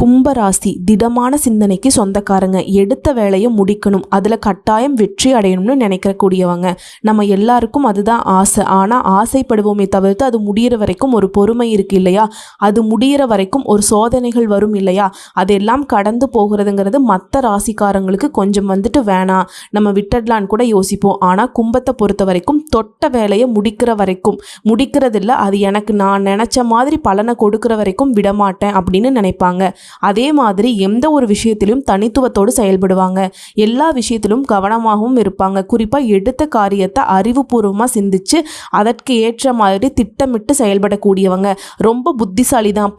கும்பராசி திடமான சிந்தனைக்கு சொந்தக்காரங்க. எடுத்த வேலையை முடிக்கணும். அதில் கட்டாயம் வெற்றி அடையணும்னு நினைக்கக்கூடியவங்க. நம்ம எல்லாருக்கும் அதுதான் ஆசை. ஆனால் ஆசைப்படுவோமே தவிர்த்து அது முடியிற வரைக்கும் ஒரு பொறுமை இருக்கு இல்லையா? அது முடியிற வரைக்கும் ஒரு சோதனைகள் வரும் இல்லையா? அதெல்லாம் கடந்து போகிறதுங்கிறது மற்ற ராசிக்காரங்களுக்கு கொஞ்சம் வந்துட்டு வேணாம் நம்ம விட்டுடலான்னு கூட யோசிப்போம். ஆனால் கும்பத்தை பொறுத்த வரைக்கும் தொட்ட வேலையை முடிக்கிற வரைக்கும் முடிக்கிறதில்ல. அது எனக்கு நான் நினச்ச மாதிரி பலனை கொடுக்குற வரைக்கும் விடமாட்டேன் அப்படின்னு நினைப்பாங்க. அதே மாதிரி எந்த ஒரு விஷயத்திலும் தனித்துவத்தோடு செயல்படுவாங்க. எல்லா விஷயத்திலும் கவனமாகவும் இருப்பாங்க. குறிப்பாக எடுத்த காரியத்தை அறிவுபூர்வமாக சிந்திச்சு அதற்கு ஏற்ற மாதிரி திட்டமிட்டு செயல்படக்கூடியவங்க. ரொம்ப புத்திசாலி தான்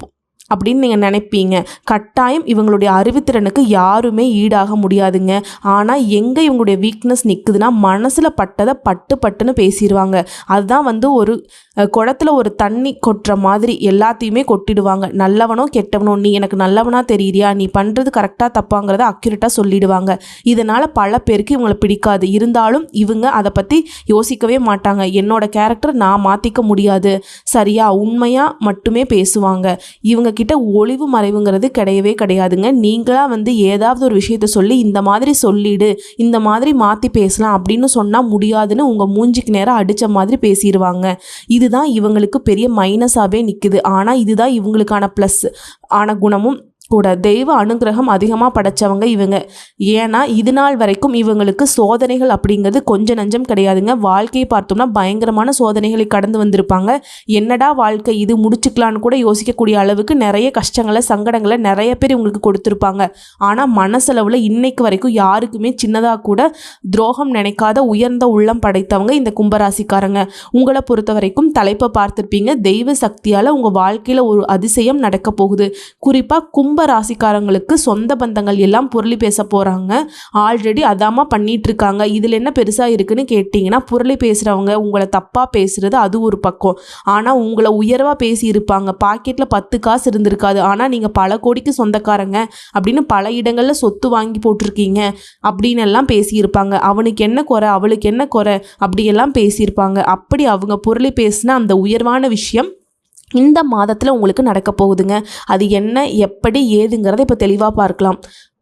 அப்படின்னு நீங்கள் நினைப்பீங்க. கட்டாயம் இவங்களுடைய அறிவுத்திறனுக்கு யாருமே ஈடாக முடியாதுங்க. ஆனால் எங்கே இவங்களுடைய வீக்னஸ் நிற்குதுன்னா மனசில் பட்டதை பட்டு பட்டுன்னு பேசிடுவாங்க அதுதான் வந்து ஒரு குடத்தில் ஒரு தண்ணி கொட்டுற மாதிரி எல்லாத்தையுமே கொட்டிடுவாங்க. நல்லவனோ கெட்டவனோ நீ எனக்கு நல்லவனாக தெரியறியா? நீ பண்ணுறது கரெக்டாக தப்பாங்கிறத அக்யூரேட்டாக சொல்லிடுவாங்க. இதனால் பல பேருக்கு இவங்களை பிடிக்காது. இருந்தாலும் இவங்க அதை பற்றி யோசிக்கவே மாட்டாங்க. என்னோட கேரக்டர் நான் மாற்றிக்க முடியாது. சரியா? உண்மையாக மட்டுமே பேசுவாங்க. இவங்க உங்ககிட்ட ஒளிவு மறைவுங்கிறது கிடையவே கிடையாதுங்க. நீங்களாக வந்து ஏதாவது ஒரு விஷயத்த சொல்லி இந்த மாதிரி சொல்லிடு இந்த மாதிரி மாற்றி பேசலாம் அப்படின்னு சொன்னால் முடியாதுன்னு உங்கள் மூஞ்சிக்கு நேரம் அடித்த மாதிரி பேசிடுவாங்க இதுதான் இவங்களுக்கு பெரிய மைனஸாகவே நிற்குது ஆனால் இதுதான் இவங்களுக்கான ப்ளஸ் ஆன குணமும். கூட தெய்வ அனுகிரகம் அதிகமாக படைச்சவங்க இவங்க. ஏன்னா இது நாள் வரைக்கும் இவங்களுக்கு சோதனைகள் அப்படிங்கிறது கொஞ்சம் நஞ்சம் கிடையாதுங்க. வாழ்க்கையை பார்த்தோம்னா பயங்கரமான சோதனைகளை கடந்து வந்திருப்பாங்க. என்னடா வாழ்க்கை இது முடிச்சுக்கலான்னு கூட யோசிக்கக்கூடிய அளவுக்கு நிறைய கஷ்டங்களை சங்கடங்களை நிறைய பேர் இவங்களுக்கு கொடுத்துருப்பாங்க. ஆனால் மனசளவில் இன்னைக்கு வரைக்கும் யாருக்குமே சின்னதாக கூட துரோகம் நினைக்காத உயர்ந்த உள்ளம் படைத்தவங்க இந்த கும்பராசிக்காரங்க. உங்களை பொறுத்த வரைக்கும் தலைப்பை பார்த்துருப்பீங்க. தெய்வ சக்தியால் உங்கள் வாழ்க்கையில் ஒரு அதிசயம் நடக்க போகுது. குறிப்பாக கும்ப ராசிக்காரங்களுக்கு சொந்த பந்தங்கள் எல்லாம் புரளி பேச போகிறாங்க ஆல்ரெடி அதாம்மா பண்ணிட்டு இருக்காங்க இதில் என்ன பெருசாக இருக்குன்னு கேட்டிங்கன்னா புரளி பேசுகிறவங்க உங்களை தப்பாக பேசுகிறது அது ஒரு பக்கம். ஆனால் உங்களை உயர்வாக பேசி இருப்பாங்க. பாக்கெட்டில் பத்து காசு இருந்திருக்காது. ஆனால் நீங்கள் பல கோடிக்கு சொந்தக்காரங்க அப்படின்னு பல இடங்களில் சொத்து வாங்கி போட்டிருக்கீங்க அப்படின்னு எல்லாம் பேசியிருப்பாங்க. அவனுக்கு என்ன குறை அவளுக்கு என்ன குறை அப்படியெல்லாம் பேசியிருப்பாங்க. அப்படி அவங்க புரளி பேசின அந்த உயர்வான விஷயம் இந்த மாதத்தில் உங்களுக்கு நடக்க போகுதுங்க. அது என்ன எப்படி ஏதுங்கிறத இப்போ தெளிவாக பார்க்கலாம்.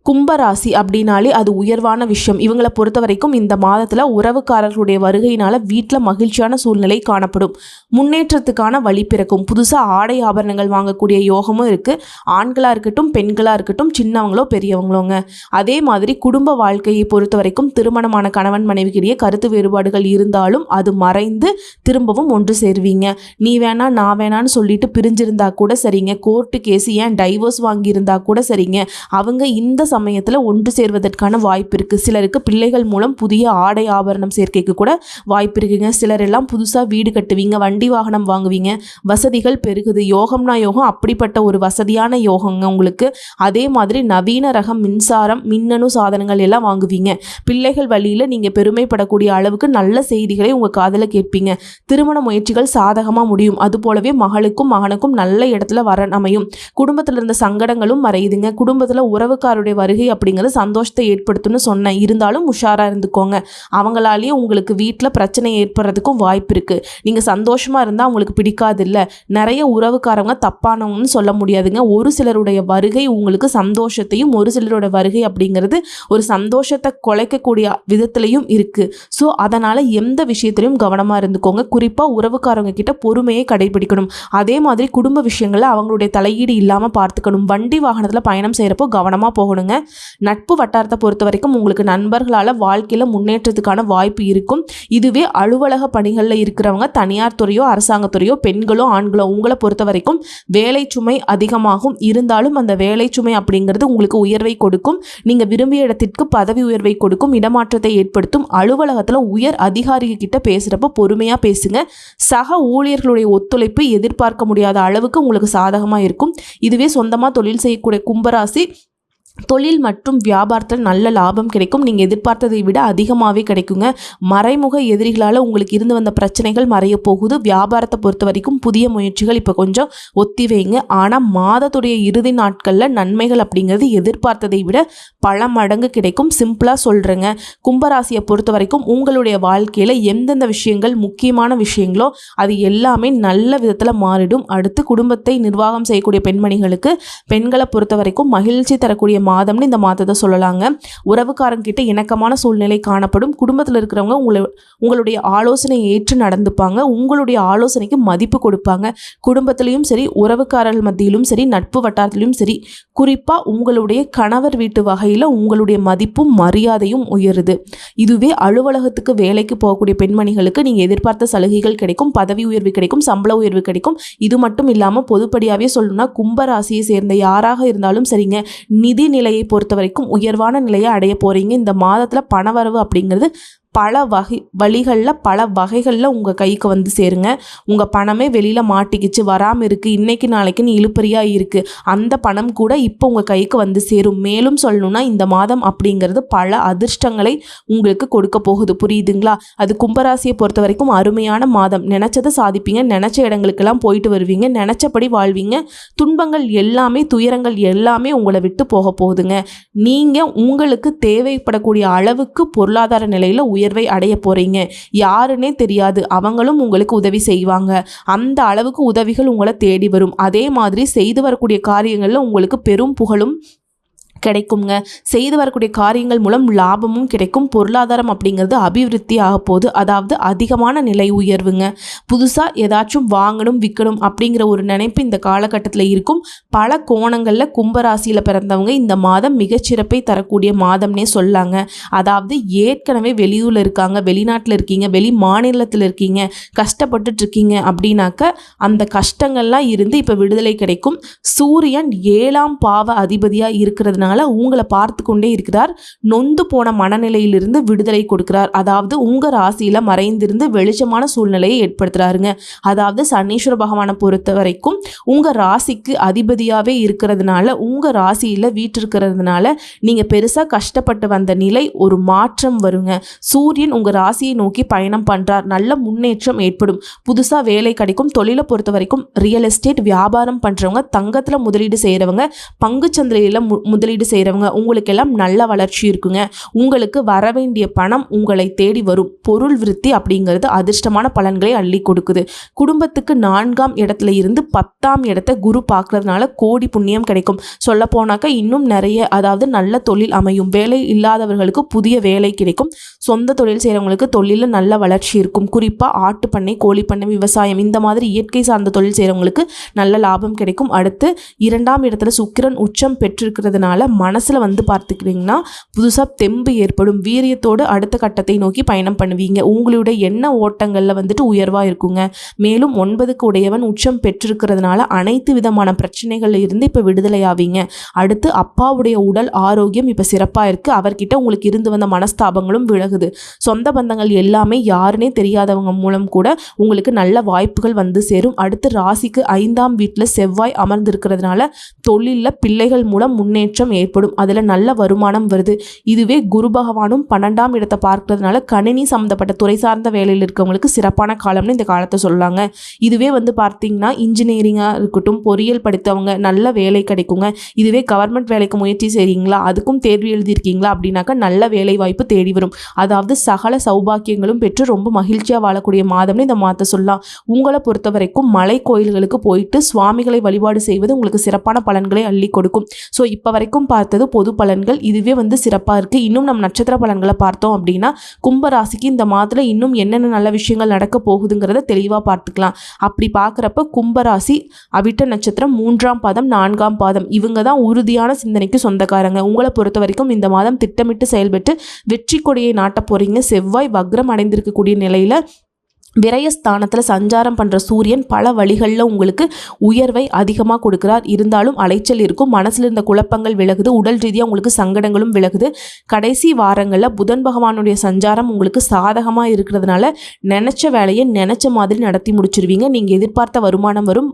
கும்பராசி அப்படின்னாலே அது உயர்வான விஷயம். இவங்களை பொறுத்த வரைக்கும் இந்த மாதத்தில் உறவுக்காரர்களுடைய வருகையினால் வீட்டில் மகிழ்ச்சியான சூழ்நிலை காணப்படும். முன்னேற்றத்துக்கான வழி பிறக்கும். புதுசாக ஆடை ஆபரணங்கள் வாங்கக்கூடிய யோகமும் இருக்குது ஆண்களாக இருக்கட்டும் பெண்களாக இருக்கட்டும் சின்னவங்களோ பெரியவங்களோங்க. அதே மாதிரி குடும்ப வாழ்க்கையை பொறுத்த வரைக்கும் திருமணமான கணவன் மனைவிக்கிடையே கருத்து வேறுபாடுகள் இருந்தாலும் அது மறைந்து திரும்பவும் ஒன்று சேருவீங்க. நீ வேணா நான் வேணான்னு சொல்லிட்டு பிரிஞ்சிருந்தா கூட சரிங்க. கோர்ட்டு கேஸ் ஏன் டைவோர்ஸ் வாங்கியிருந்தா கூட சரிங்க. அவங்க இந்த சமயத்தில் ஒன்று சேர்வதற்கான வாய்ப்பு இருக்குது சிலருக்கு பிள்ளைகள் மூலம் புதிய ஆடை ஆபரணம் சேர்க்கைக்கு கூட வாய்ப்பு இருக்குங்க. சிலர் எல்லாம் புதுசாக வீடு கட்டுவீங்க வண்டி வாகனம் வாங்குவீங்க. வசதிகள் பெருகுது. யோகம்னா யோகம் அப்படிப்பட்ட ஒரு வசதியான யோகங்க உங்களுக்கு. அதே மாதிரி நவீன ரகம் மின்சாரம் மின்னணு சாதனங்கள் எல்லாம் வாங்குவீங்க. பிள்ளைகள் வழியில் நீங்கள் பெருமைப்படக்கூடிய அளவுக்கு நல்ல செய்திகளை உங்கள் காதில் கேட்பீங்க. திருமண முயற்சிகள் சாதகமாக முடியும். அது போலவே மகளுக்கும் மகனுக்கும் நல்ல இடத்துல வர அமையும். குடும்பத்தில் இருந்த சங்கடங்களும் மறையுதுங்க. குடும்பத்தில் உறவுக்காருடைய வருகை அப்படிங்கிறது சந்தோஷத்தை ஏற்படுத்தும்னு சொன்னேன் இருந்தாலும் உஷாராக இருந்துக்கோங்க. அவங்களாலேயே உங்களுக்கு வீட்டில் பிரச்சனை ஏற்படுறதுக்கும் வாய்ப்பு இருக்குது நீங்கள் சந்தோஷமாக இருந்தால் அவங்களுக்கு பிடிக்காது இல்லை நிறைய உறவுக்காரங்க தப்பானவங்கன்னு சொல்ல முடியாதுங்க. ஒரு சிலருடைய வருகை உங்களுக்கு சந்தோஷத்தையும் ஒரு சிலரோட வருகை அப்படிங்கிறது ஒரு சந்தோஷத்தை குலைக்கக்கூடிய விதத்துலையும் இருக்குது ஸோ அதனால் எந்த விஷயத்துலையும் கவனமாக இருந்துக்கோங்க. குறிப்பாக உறவுக்காரங்க கிட்ட பொறுமையை கடைபிடிக்கணும். அதே மாதிரி குடும்ப விஷயங்களில் அவங்களுடைய தலையீடு இல்லாமல் பார்த்துக்கணும். வண்டி வாகனத்தில் பயணம் செய்கிறப்போ கவனமாக போகணுங்க. நட்பு வட்டாரத்தை பொறுத்த வரைக்கும் உங்களுக்கு நண்பர்களால் வாழ்க்கையில் முன்னேற்றத்துக்கான வாய்ப்பு இருக்கும். இதுவே அலுவலக பணிகளில் இருக்கிறவங்க தனியார் துறையோ அரசாங்கத்துறையோ பெண்களோ ஆண்களோ உங்களை பொறுத்த வரைக்கும் வேலை சுமை அதிகமாகும். இருந்தாலும் அந்த வேலை சுமை அப்படிங்கிறது உங்களுக்கு உயர்வை கொடுக்கும். நீங்கள் விரும்பிய இடத்திற்கு பதவி உயர்வை கொடுக்கும். இடமாற்றத்தை ஏற்படுத்தும். அலுவலகத்தில் உயர் அதிகாரி கிட்ட பேசுகிறப்ப பொறுமையாக பேசுங்க. சக ஊழியர்களுடைய ஒத்துழைப்பு எதிர்பார்க்க முடியாத அளவுக்கு உங்களுக்கு சாதகமாக இருக்கும். இதுவே சொந்தமாக தொழில் செய்யக்கூடிய கும்பராசி தொழில் மற்றும் வியாபாரத்தில் நல்ல லாபம் கிடைக்கும். நீங்கள் எதிர்பார்த்ததை விட அதிகமாகவே கிடைக்குங்க. மறைமுக எதிரிகளால் உங்களுக்கு இருந்து வந்த பிரச்சனைகள் மறைய போகுது. வியாபாரத்தை பொறுத்த வரைக்கும் புதிய முயற்சிகள் இப்போ கொஞ்சம் ஒத்தி வைங்க. ஆனால் மாதத்துடைய இறுதி நாட்களில் நன்மைகள் அப்படிங்கிறது எதிர்பார்த்ததை விட பல மடங்கு கிடைக்கும். சிம்பிளாக சொல்கிறேங்க கும்பராசியை பொறுத்த வரைக்கும் உங்களுடைய வாழ்க்கையில் எந்தெந்த விஷயங்கள் முக்கியமான விஷயங்களோ அது எல்லாமே நல்ல விதத்தில் மாறிடும். அடுத்து குடும்பத்தை நிர்வாகம் செய்யக்கூடிய பெண்மணிகளுக்கு பெண்களை பொறுத்த வரைக்கும் மகிழ்ச்சி தரக்கூடிய மாதம்னு இந்த மாதத்தை சொல்லலாங்க. உறவுக்காரங்கிட்ட இணக்கமான சூழ்நிலை காணப்படும். குடும்பத்தில் இருக்கிறவங்க உங்களை உங்களுடைய ஆலோசனை ஏற்று நடந்துப்பாங்க. உங்களுடைய ஆலோசனைக்கு மதிப்பு கொடுப்பாங்க. குடும்பத்திலையும் சரி உறவுக்காரர்கள் மத்தியிலும் சரி நட்பு வட்டாரத்திலும் சரி குறிப்பாக உங்களுடைய கணவர் வீட்டு வகையில் உங்களுடைய மதிப்பும் மரியாதையும் உயருது. இதுவே அலுவலகத்துக்கு வேலைக்கு போகக்கூடிய பெண்மணிகளுக்கு நீங்கள் எதிர்பார்த்த சலுகைகள் கிடைக்கும் பதவி உயர்வு கிடைக்கும் சம்பள உயர்வு கிடைக்கும். இது மட்டும் இல்லாமல் பொதுப்படியாகவே சொல்லணும்னா கும்பராசியை சேர்ந்த யாராக இருந்தாலும் சரிங்க நிதி நிலையை பொறுத்த வரைக்கும் உயர்வான நிலையை அடைய போகிறீங்க இந்த மாதத்தில் பணவரவு அப்படிங்கிறது பல வகை வழிகளில் பல வகைகளில் உங்கள் கைக்கு வந்து சேருங்க. உங்கள் பணமே வெளியில் மாட்டிக்கிச்சு வராமல் இருக்குது இன்றைக்கி நாளைக்குன்னு இழுப்பறியாக இருக்குது அந்த பணம் கூட இப்போ உங்கள் கைக்கு வந்து சேரும். மேலும் சொல்லணும்னா இந்த மாதம் அப்படிங்கிறது பல அதிர்ஷ்டங்களை உங்களுக்கு கொடுக்க போகுது. புரியுதுங்களா? அது கும்பராசியை பொறுத்த வரைக்கும் அருமையான மாதம். நினச்சதை சாதிப்பீங்க. நினச்ச இடங்களுக்கெல்லாம் போயிட்டு வருவீங்க. நினச்சபடி வாழ்வீங்க. துன்பங்கள் எல்லாமே துயரங்கள் எல்லாமே உங்களை விட்டு போக போகுதுங்க. நீங்கள் உங்களுக்கு தேவைப்படக்கூடிய அளவுக்கு பொருளாதார நிலையில் உயர்வை அடைய போகிறீங்க யாருன்னே தெரியாது. அவங்களும் உங்களுக்கு உதவி செய்வாங்க. அந்த அளவுக்கு உதவிகள் உங்களை தேடி வரும். அதே மாதிரி செய்து வரக்கூடிய காரியங்களில் உங்களுக்கு பெரும் புகழும் கிடைக்குங்க செய்து வரக்கூடிய காரியங்கள் மூலம் லாபமும் கிடைக்கும். பொருளாதாரம் அப்படிங்கிறது அபிவிருத்தி ஆக போகுது. அதாவது அதிகமான நிலை உயர்வுங்க. புதுசாக ஏதாச்சும் வாங்கணும் விற்கணும் அப்படிங்கிற ஒரு நினைப்பு இந்த காலகட்டத்தில் இருக்கும். பல கோணங்களில் கும்பராசியில் பிறந்தவங்க இந்த மாதம் மிகச்சிறப்பை தரக்கூடிய மாதம்னே சொல்லாங்க. அதாவது ஏற்கனவே வெளியூரில் இருக்காங்க வெளிநாட்டில் இருக்கீங்க வெளி மாநிலத்தில் இருக்கீங்க கஷ்டப்பட்டுட்டு இருக்கீங்க அப்படின்னாக்க அந்த கஷ்டங்கள்லாம் இருந்து இப்போ விடுதலை கிடைக்கும். சூரியன் ஏழாம் பாவ அதிபதியாக இருக்கிறதுனால அதனால் உங்களை பார்த்து கொண்டே இருக்கிறார். நொந்து போன மனநிலையிலிருந்து விடுதலை கொடுக்கிறார். அதாவது உங்கள் ராசியில் மறைந்திருந்து வெளிச்சமான சூழ்நிலையை ஏற்படுத்துகிறாருங்க அதாவது சனீஸ்வர பகவானை பொறுத்த வரைக்கும் உங்கள் ராசிக்கு அதிபதியாகவே இருக்கிறதுனால உங்கள் ராசியில் வீட்டிருக்கிறதுனால நீங்கள் பெருசாக கஷ்டப்பட்டு வந்த நிலை ஒரு மாற்றம் வருங்க. சூரியன் உங்கள் ராசியை நோக்கி பயணம் பண்ணுறார் நல்ல முன்னேற்றம் ஏற்படும். புதுசாக வேலை கிடைக்கும். தொழிலை பொறுத்த வரைக்கும் ரியல் எஸ்டேட் வியாபாரம் பண்ணுறவங்க தங்கத்தில் முதலீடு செய்கிறவங்க பங்குச்சந்தையில் மு முதலீடு முதலீடு செய்கிறவங்க உங்களுக்கெல்லாம் நல்ல வளர்ச்சி இருக்குங்க. உங்களுக்கு வர வேண்டிய பணம் உங்களை தேடி வரும். பொருள் விருத்தி அப்படிங்கிறது அதிர்ஷ்டமான பலன்களை அள்ளி கொடுக்குது. குடும்பத்துக்கு நான்காம் இடத்துல இருந்து பத்தாம் இடத்த குரு பார்க்கறதுனால கோடி புண்ணியம் கிடைக்கும். சொல்ல போனாக்கா இன்னும் நிறைய அதாவது நல்ல தொழில் அமையும். வேலை இல்லாதவர்களுக்கு புதிய வேலை கிடைக்கும். சொந்த தொழில் செய்கிறவங்களுக்கு தொழிலில் நல்ல வளர்ச்சி இருக்கும். குறிப்பாக ஆட்டு பண்ணை கோழி பண்ணை விவசாயம் இந்த மாதிரி இயற்கை சார்ந்த தொழில் செய்கிறவங்களுக்கு நல்ல லாபம் கிடைக்கும். அடுத்து இரண்டாம் இடத்துல சுக்கிரன் உச்சம் பெற்றிருக்கிறதுனால மனசில் வந்து பார்த்துக்கிட்டிங்கன்னா புதுசாக தெம்பு ஏற்படும். வீரியத்தோடு அடுத்த கட்டத்தை நோக்கி பயணம் பண்ணுவீங்க. உங்களுடைய எண்ண ஓட்டங்களில் வந்துட்டு உயர்வாக இருக்குங்க. மேலும் ஒன்பதுக்கு உடையவன் உச்சம் பெற்றிருக்கிறதுனால அனைத்து விதமான பிரச்சனைகளில் இருந்து இப்போ விடுதலை ஆவீங்க. அடுத்து அப்பாவுடைய உடல் ஆரோக்கியம் இப்போ சிறப்பாக இருக்குது அவர்கிட்ட உங்களுக்கு இருந்து வந்த மனஸ்தாபங்களும் விலகுது. சொந்த பந்தங்கள் எல்லாமே யாருனே தெரியாதவங்க மூலம் கூட உங்களுக்கு நல்ல வாய்ப்புகள் வந்து சேரும். அடுத்து ராசிக்கு ஐந்தாம் வீட்டில் செவ்வாய் அமர்ந்திருக்கிறதுனால தொழிலில் பிள்ளைகள் மூலம் முன்னேற்றம் ஏற்படும். அதில் நல்ல வருமானம் வருது. இதுவே குரு பகவானும் பன்னெண்டாம் இடத்தை பார்க்கறதுனால கணினி சம்மந்தப்பட்ட துறை சார்ந்த வேலையில் இருக்கவங்களுக்கு சிறப்பான காலம்னு இந்த காலத்தை சொல்லுவாங்க. இதுவே வந்து பார்த்தீங்கன்னா இன்ஜினியரிங்காக இருக்கட்டும் பொறியியல் படித்தவங்க நல்ல வேலை கிடைக்குங்க. இதுவே கவர்மெண்ட் வேலைக்கு முயற்சி செய்கிறீங்களா அதுக்கும் தேர்வு எழுதியிருக்கீங்களா? அப்படின்னாக்கா நல்ல வேலை வாய்ப்பு தேடி வரும். அதாவது சகல சௌபாக்கியங்களும் பெற்று ரொம்ப மகிழ்ச்சியாக வாழக்கூடிய மாதம்னு இந்த மாற்ற சொல்லலாம். உங்களை பொறுத்த வரைக்கும் மலை கோயில்களுக்கு போயிட்டு சுவாமிகளை வழிபாடு செய்வது உங்களுக்கு சிறப்பான பலன்களை அள்ளி கொடுக்கும். ஸோ இப்போ வரைக்கும் பார்த்தது பொது பலன்கள். இதுவே வந்து சிறப்பாக இருக்குது இன்னும் நம்ம நட்சத்திர பலன்களை பார்த்தோம் அப்படின்னா கும்ப ராசிக்கு இந்த மாதத்தில் இன்னும் என்னென்ன நல்ல விஷயங்கள் நடக்க போகுதுங்கிறத தெளிவாக பார்த்துக்கலாம். அப்படி பார்க்குறப்ப கும்பராசி அவிட்ட நட்சத்திரம் மூன்றாம் பாதம் நான்காம் பாதம். இவங்க தான் உறுதியான சிந்தனைக்கு சொந்தக்காரங்க. உங்களை பொறுத்த வரைக்கும் இந்த மாதம் திட்டமிட்டு செயல்பட்டு வெற்றி கொடியை நாட்ட போகிறீங்க செவ்வாய் வக்ரம் அடைந்திருக்கக்கூடிய நிலையில் விரயஸ்தானத்தில் சஞ்சாரம் பண்ணுற சூரியன் பல வழிகளில் உங்களுக்கு உயர்வை அதிகமாக கொடுக்குறார். இருந்தாலும் அலைச்சல் இருக்கும். மனசில் இருந்த குழப்பங்கள் விலகுது. உடல் ரீதியாக உங்களுக்கு சங்கடங்களும் விலகுது. கடைசி வாரங்களில் புதன் பகவானுடைய சஞ்சாரம் உங்களுக்கு சாதகமாக இருக்கிறதுனால நினச்ச வேலையை நினச்ச மாதிரி நடத்தி முடிச்சிருவீங்க. நீங்கள் எதிர்பார்த்த வருமானம் வரும்.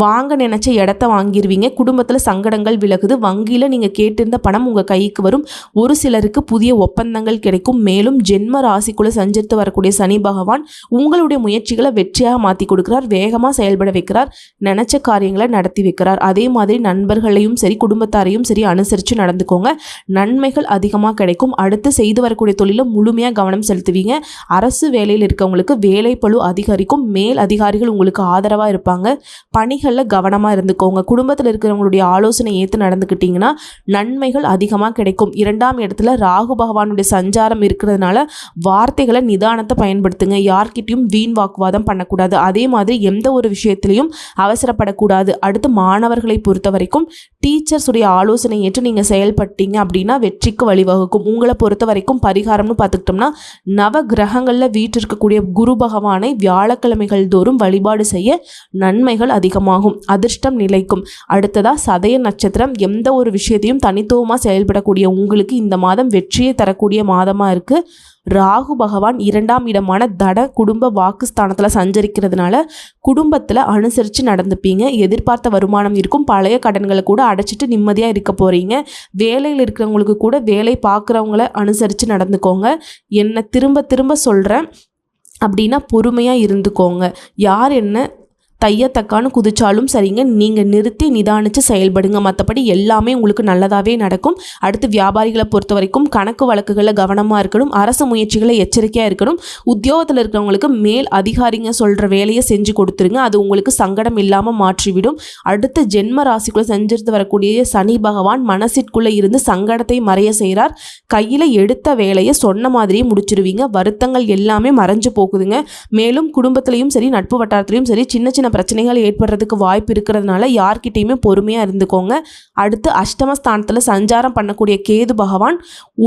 வாங்க நினச்ச இடத்த வாங்கிடுவீங்க குடும்பத்தில் சங்கடங்கள் விலகுது. வங்கியில் நீங்கள் கேட்டிருந்த பணம் உங்கள் கைக்கு வரும். ஒரு சிலருக்கு புதிய ஒப்பந்தங்கள் கிடைக்கும். மேலும் ஜென்ம ராசிக்குள்ளே சஞ்சரித்து வரக்கூடிய சனி பகவான் உங்களுடைய முயற்சிகளை வெற்றியாக மாற்றி கொடுக்குறார். வேகமாக செயல்பட வைக்கிறார். நினச்ச காரியங்களை நடத்தி வைக்கிறார். அதே மாதிரி நண்பர்களையும் சரி குடும்பத்தாரையும் சரி அனுசரித்து நடந்துக்கோங்க. நன்மைகள் அதிகமாக கிடைக்கும். அடுத்து செய்து வரக்கூடிய தொழிலில் முழுமையாக கவனம் செலுத்துவீங்க. அரசு வேலையில் இருக்கவங்களுக்கு வேலை பழு அதிகரிக்கும். மேல் அதிகாரிகள் உங்களுக்கு ஆதரவாக இருப்பாங்க. பணி நன்மைகளில் கவனமாக இருந்துக்கோங்க. குடும்பத்தில் இருக்கிறவங்களுடைய ஆலோசனை ஏற்று நடந்துக்கிட்டிங்கன்னா நன்மைகள் அதிகமாக கிடைக்கும். இரண்டாம் இடத்துல ராகு பகவானுடைய சஞ்சாரம் இருக்கிறதுனால வார்த்தைகளை நிதானத்தை பயன்படுத்துங்க. யார்கிட்டையும் வீண் வாக்குவாதம் பண்ணக்கூடாது. அதே மாதிரி எந்த ஒரு விஷயத்திலையும் அவசரப்படக்கூடாது. அடுத்து மாணவர்களை பொறுத்த வரைக்கும் டீச்சர்ஸுடைய ஆலோசனை ஏற்று நீங்கள் செயல்பட்டீங்க அப்படின்னா வெற்றிக்கு வழிவகுக்கும். உங்களை பொறுத்த வரைக்கும் பரிகாரம்னு பார்த்துக்கிட்டோம்னா நவ கிரகங்களில் வீட்டிற்கக்கூடிய குரு பகவானை வியாழக்கிழமைகள் தோறும் வழிபாடு செய்ய நன்மைகள் அதிகமாக அதிகமாகும் அதிர்ஷ்டம் நிலைக்கும். அடுத்ததாக சதய நட்சத்திரம் எந்த ஒரு விஷயத்தையும் தனித்துவமாக செயல்படக்கூடிய உங்களுக்கு இந்த மாதம் வெற்றியை தரக்கூடிய மாதமாக இருக்குது ராகு பகவான் இரண்டாம் இடமான தட குடும்ப வாக்குஸ்தானத்தில் சஞ்சரிக்கிறதுனால குடும்பத்தில் அனுசரித்து நடந்துப்பீங்க. எதிர்பார்த்த வருமானம் இருக்கும். பழைய கடன்களை கூட அடைச்சிட்டு நிம்மதியாக இருக்க போகிறீங்க வேலையில் இருக்கிறவங்களுக்கு கூட வேலை பார்க்குறவங்கள அனுசரித்து நடந்துக்கோங்க. என்னை திரும்ப திரும்ப சொல்கிறேன் அப்படின்னா பொறுமையாக இருந்துக்கோங்க. யார் என்ன தையத்தக்கான்னு குதிச்சாலும் சரிங்க. நீங்கள் நிறுத்தி நிதானித்து செயல்படுங்க. மற்றபடி எல்லாமே உங்களுக்கு நல்லதாகவே நடக்கும். அடுத்து வியாபாரிகளை பொறுத்த வரைக்கும் கணக்கு வழக்குகளில் கவனமாக இருக்கணும். அரசு முயற்சிகளை எச்சரிக்கையாக இருக்கணும். உத்தியோகத்தில் இருக்கிறவங்களுக்கு மேல் அதிகாரிங்க சொல்கிற வேலையை செஞ்சு கொடுத்துருங்க. அது உங்களுக்கு சங்கடம் இல்லாமல் மாற்றிவிடும். அடுத்து ஜென்ம ராசிக்குள்ளே செஞ்சிருந்து வரக்கூடிய சனி பகவான் மனசிற்குள்ளே இருந்து சங்கடத்தை மறைய செய்கிறார் கையில் எடுத்த வேலையை சொன்ன மாதிரியே முடிச்சிருவீங்க. வருத்தங்கள் எல்லாமே மறைஞ்சு போகுதுங்க. மேலும் குடும்பத்திலையும் சரி நட்பு வட்டாரத்திலையும் சரி சின்ன சின்ன பிரச்சனைகள் ஏற்படுறதுக்கு வாய்ப்பு இருக்கிறதுனால யார்கிட்டேயுமே பொறுமையாக இருந்துக்கோங்க. அடுத்து அஷ்டமஸ்தானத்தில் சஞ்சாரம் பண்ணக்கூடிய கேது பகவான்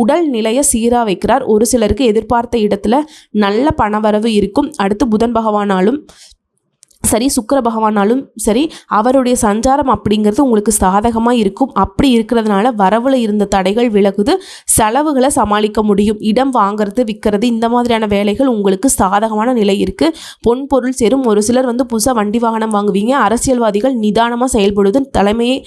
உடல் நிலையை சீராக வைக்கிறார். ஒரு சிலருக்கு எதிர்பார்த்த இடத்துல நல்ல பணவரவு இருக்கும். அடுத்து புதன் பகவானாலும் சரி சுக்கர பகவானாலும் சரி அவருடைய சஞ்சாரம் அப்படிங்கிறது உங்களுக்கு சாதகமாக இருக்கும். அப்படி இருக்கிறதுனால வரவில் இருந்த தடைகள் விலகுது. செலவுகளை சமாளிக்க முடியும். இடம் வாங்குறது விற்கிறது இந்த மாதிரியான வேலைகள் உங்களுக்கு சாதகமான நிலை இருக்குது பொன் பொருள் சேரும் ஒரு சிலர் வந்து புதுசாக வண்டி வாகனம் வாங்குவீங்க. அரசியல்வாதிகள் நிதானமாக செயல்படுவது தலைமையை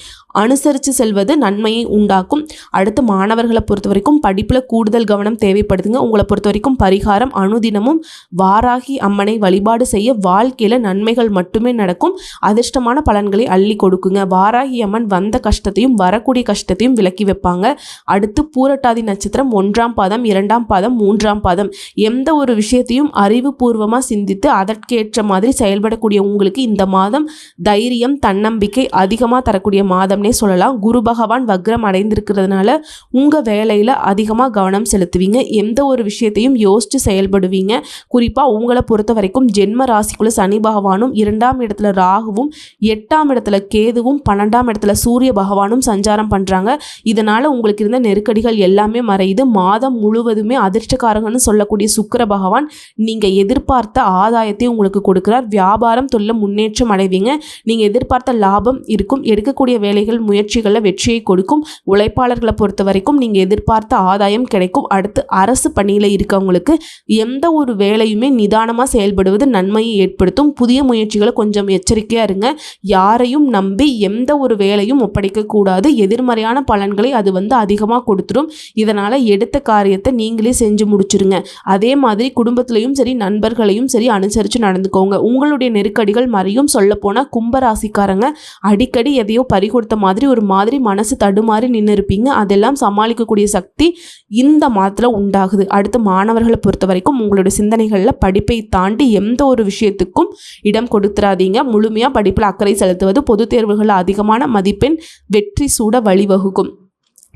அனுசரித்து செல்வது நன்மையை உண்டாக்கும். அடுத்து மாணவர்களை பொறுத்த வரைக்கும் படிப்பில் கூடுதல் கவனம் தேவைப்படுதுங்க. உங்களை பொறுத்த வரைக்கும் பரிகாரம் அனுதினமும் வாராகி அம்மனை வழிபாடு செய்ய வாழ்க்கையில் நன்மைகள் மட்டுமே நடக்கும். அதிர்ஷ்டமான பலன்களை அள்ளி கொடுக்குங்க. வாராகி அம்மன் வந்த கஷ்டத்தையும் வரக்கூடிய கஷ்டத்தையும் விலக்கி வைப்பாங்க. அடுத்து பூரட்டாதி நட்சத்திரம் ஒன்றாம் பாதம் இரண்டாம் பாதம் மூன்றாம் பாதம். எந்த ஒரு விஷயத்தையும் அறிவுபூர்வமாக சிந்தித்து அதற்கேற்ற மாதிரி செயல்படக்கூடிய உங்களுக்கு இந்த மாதம் தைரியம் தன்னம்பிக்கை அதிகமாக தரக்கூடிய மாதம்னே சொல்லலாம். குரு பகவான் வக்ரம் அடைந்திருக்கிறதுனால உங்கள் வேலையில் அதிகமாக கவனம் செலுத்துவீங்க. எந்த ஒரு விஷயத்தையும் யோசித்து செயல்படுவீங்க. குறிப்பாக உங்களை பொறுத்த வரைக்கும் ஜென்ம ராசிக்குள்ள சனி பகவானும் இரண்டாம் இடத்துல ராகுவும் எட்டாம் இடத்துல கேதுவும் பன்னெண்டாம் இடத்துல சூரிய பகவானும் சஞ்சாரம் பண்ணுறாங்க இதனால் உங்களுக்கு இருந்த நெருக்கடிகள் எல்லாமே மறையுது. மாதம் முழுவதுமே அதிர்ஷ்டக்காரங்கன்னு சொல்லக்கூடிய சுக்கர பகவான் நீங்கள் எதிர்பார்த்த ஆதாயத்தை உங்களுக்கு கொடுக்குறார். வியாபாரம் தொழில முன்னேற்றம் அடைவீங்க. நீங்கள் எதிர்பார்த்த லாபம் இருக்கும். எடுக்கக்கூடிய வேலைகள் முயற்சிகளில் வெற்றியை கொடுக்கும். உழைப்பாளர்களை பொறுத்த வரைக்கும் நீங்கள் எதிர்பார்த்த ஆதாயம் கிடைக்கும். அடுத்து அரசு பணியில் இருக்கவங்களுக்கு எந்த ஒரு வேலையுமே நிதானமாக செயல்படுவது நன்மையை ஏற்படுத்தும். புதிய முயற்சிகளை கொஞ்சம் எச்சரிக்கையாக இருங்க. யாரையும் நம்பி எந்த ஒரு வேலையும் ஒப்படைக்கக்கூடாது. எதிர்மறையான பலன்களை அது வந்து அதிகமாக கொடுத்துரும். இதனால் எடுத்த காரியத்தை நீங்களே செஞ்சு முடிச்சிருங்க. அதே மாதிரி குடும்பத்திலையும் சரி நண்பர்களையும் சரி அனுசரித்து நடந்துக்கோங்க. உங்களுடைய நெருக்கடிகள் மறையும். சொல்லப்போனால் கும்பராசிக்காரங்க அடிக்கடி எதையோ பறிகொடுத்த மாதிரி ஒரு மாதிரி மனசு தடுமாறி நின்று இருப்பீங்க அதெல்லாம் சமாளிக்கக்கூடிய சக்தி இந்த மாதத்தில் உண்டாகுது. அடுத்து மாணவர்களை பொறுத்த வரைக்கும் உங்களுடைய சிந்தனைகளில் படிப்பை தாண்டி எந்த ஒரு விஷயத்துக்கும் இடம் கொடுத்துறாதீங்க. முழுமையாக படிப்பில் அக்கறை செலுத்துவது பொதுத் தேர்வுகளில் அதிகமான மதிப்பெண் வெற்றி சூட வழிவகுக்கும்.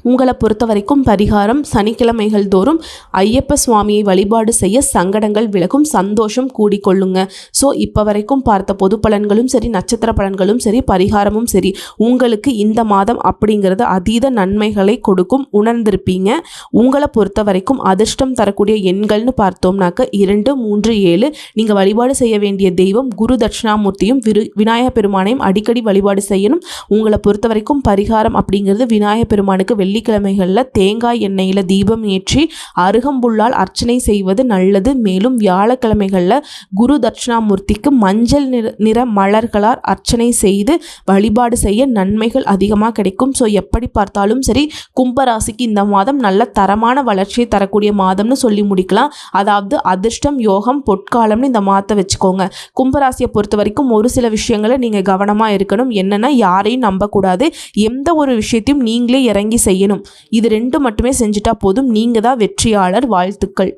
உங்களை பொறுத்த வரைக்கும் பரிகாரம் சனிக்கிழமைகள் தோறும் ஐயப்ப சுவாமியை வழிபாடு செய்ய சங்கடங்கள் விலகும் சந்தோஷம் கூடிக்கொள்ளுங்க ஸோ இப்போ வரைக்கும் பார்த்த பொது பலன்களும் சரி நட்சத்திர பலன்களும் சரி பரிகாரமும் சரி உங்களுக்கு இந்த மாதம் அப்படிங்கிறது அதீத நன்மைகளை கொடுக்கும் உணர்ந்திருப்பீங்க. உங்களை பொறுத்த வரைக்கும் அதிர்ஷ்டம் தரக்கூடிய எண்கள்னு பார்த்தோம்னாக்க இரண்டு மூன்று ஏழு. நீங்கள் வழிபாடு செய்ய வேண்டிய தெய்வம் குரு தட்சிணாமூர்த்தியும் விரு விநாயகப் பெருமானையும் அடிக்கடி வழிபாடு செய்யணும். உங்களை பொறுத்த வரைக்கும் பரிகாரம் அப்படிங்கிறது விநாயகப் பெருமானுக்கு வெளி வெள்ளிக்கிழமைகளில் தேங்காய் எண்ணெயில் தீபம் ஏற்றி அருகம்புல்லால் அர்ச்சனை செய்வது நல்லது. மேலும் வியாழக்கிழமைகளில் குரு தட்சிணாமூர்த்திக்கு மஞ்சள் நிற நிற மலர்களால் அர்ச்சனை செய்து வழிபாடு செய்ய நன்மைகள் அதிகமாக கிடைக்கும். ஸோ எப்படி பார்த்தாலும் சரி கும்பராசிக்கு இந்த மாதம் நல்ல தரமான வளர்ச்சியை தரக்கூடிய மாதம்னு சொல்லி முடிக்கலாம். அதாவது அதிர்ஷ்டம் யோகம் பொற்காலம்னு இந்த மாதத்தை வச்சுக்கோங்க. கும்பராசியை பொறுத்த வரைக்கும் ஒரு சில விஷயங்களை நீங்கள் கவனமாக இருக்கணும். என்னென்னா யாரையும் நம்பக்கூடாது. எந்த ஒரு விஷயத்தையும் நீங்களே இறங்கி செய்ய செய்யணும். இது ரெண்டு மட்டுமே செஞ்சுட்டா போதும். நீங்கள் தான் வெற்றியாளர். வாழ்த்துக்கள்.